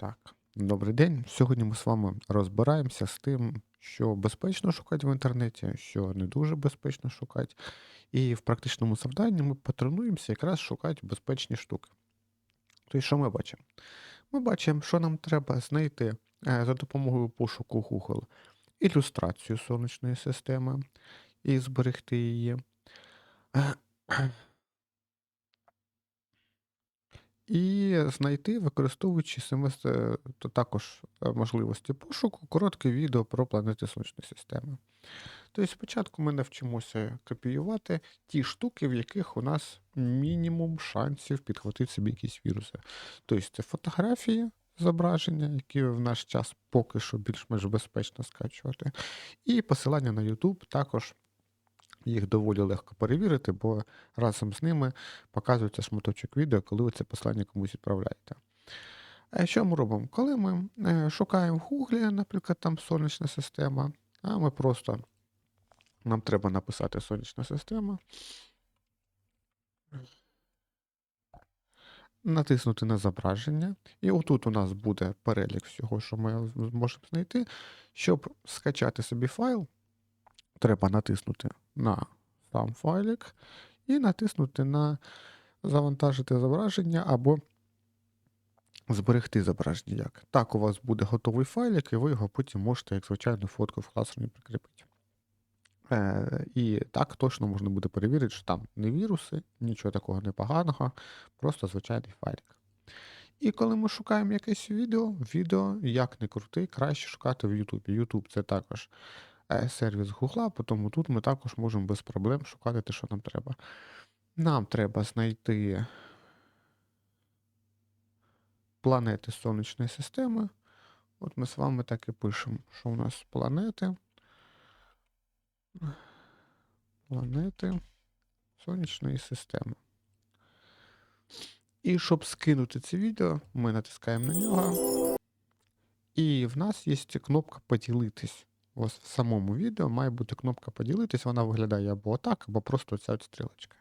Так, добрий день. Сьогодні ми з вами розбираємося з тим, що безпечно шукати в інтернеті, що не дуже безпечно шукати. І в практичному завданні ми потренуємося якраз шукати безпечні штуки. Тобто, що ми бачимо? Ми бачимо, що нам треба знайти е, за допомогою пошуку Google ілюстрацію сонячної системи і зберегти її. І знайти, використовуючи SMS, е, то також е, можливості пошуку, коротке відео про планети Сонячної системи. Тобто спочатку ми навчимося копіювати ті штуки, в яких у нас мінімум шансів підхватити собі якісь віруси. Тобто це фотографії, зображення, які в наш час поки що більш-менш безпечно скачувати. І посилання на YouTube також їх доволі легко перевірити, бо разом з ними показується шматочок відео, коли ви це послання комусь відправляєте. А що ми робимо? Коли ми е, шукаємо в Гуглі, наприклад, там сонячна система, а ми просто нам треба написати сонячна система. Натиснути на зображення, і отут у нас буде перелік всього, що ми зможемо знайти. Щоб скачати собі файл, треба натиснути на сам файлик і натиснути на завантажити зображення або зберегти зображення як. Так, у вас буде готовий файлик, і ви його потім можете, як звичайну фотку в Classroom прикріпити. Е, і так точно можна буде перевірити, що там не віруси, нічого такого непоганого, просто звичайний файлик. І коли ми шукаємо якесь відео, відео, як не крути, краще шукати в YouTube. YouTube це також сервіс Гугла, тому тут ми також можемо без проблем шукати те, що нам треба. Нам треба знайти планети Сонячної системи. От ми з вами так і пишемо, що у нас планети. Планети Сонячної системи. І щоб скинути це відео, ми натискаємо на нього. І в нас є кнопка поділитись. Ось в самому відео має бути кнопка поділитись, вона виглядає або отак, або просто ця стрілочка.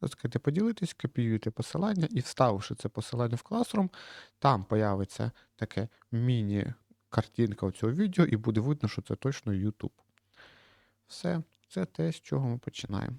Натискаєте поділитись, копіюєте посилання і вставивши це посилання в Classroom, там появиться таке міні-картинка цього відео, і буде видно, що це точно YouTube. Все, це те, з чого ми починаємо.